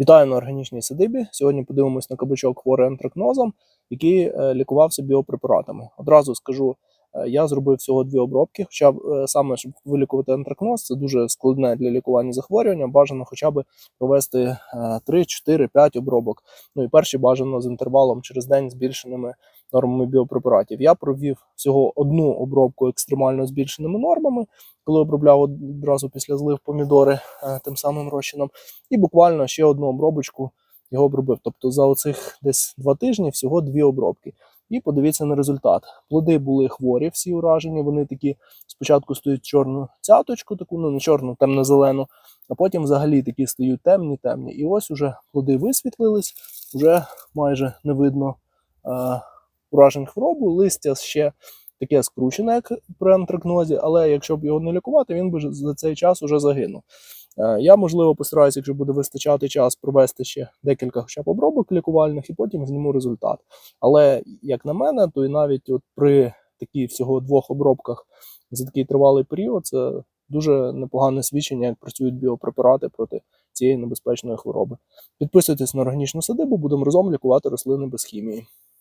Вітаю на органічній садибі. Сьогодні подивимось на кабачок хворий антракнозом, який е, лікувався біопрепаратами. Одразу скажу, я зробив всього дві обробки. Хоча б е, саме щоб вилікувати антракноз, це дуже складне для лікування захворювання. Бажано хоча б провести 3, 4, 5 обробок. Ну і перші бажано з інтервалом через день збільшеними нормами біопрепаратів. Я провів всього одну обробку екстремально збільшеними нормами, коли обробляв одразу після злив помідори е, тим самим розчином і буквально ще одну обробочку його обробив. Тобто за оцих десь два тижні всього дві обробки. І подивіться на результат. Плоди були хворі, всі уражені. Вони такі спочатку стають чорну цяточку, таку, ну не чорну, темно-зелену, а потім взагалі такі стають темні, темні. І ось уже плоди висвітлились, вже майже не видно е, уражень хворобу, листя ще таке скручене, як при антракнозі, але якщо б його не лікувати, він би за цей час уже загинув. Е, Я, можливо, постараюся, якщо буде вистачати час, провести ще декілька хоча б обробок лікувальних і потім зніму результат. Але, як на мене, то і навіть от при такій всього двох обробках за такий тривалий період це дуже непогане свідчення, як працюють біопрепарати проти цієї небезпечної хвороби. Підписуйтесь на органічну садибу, будемо разом лікувати рослини без хімії.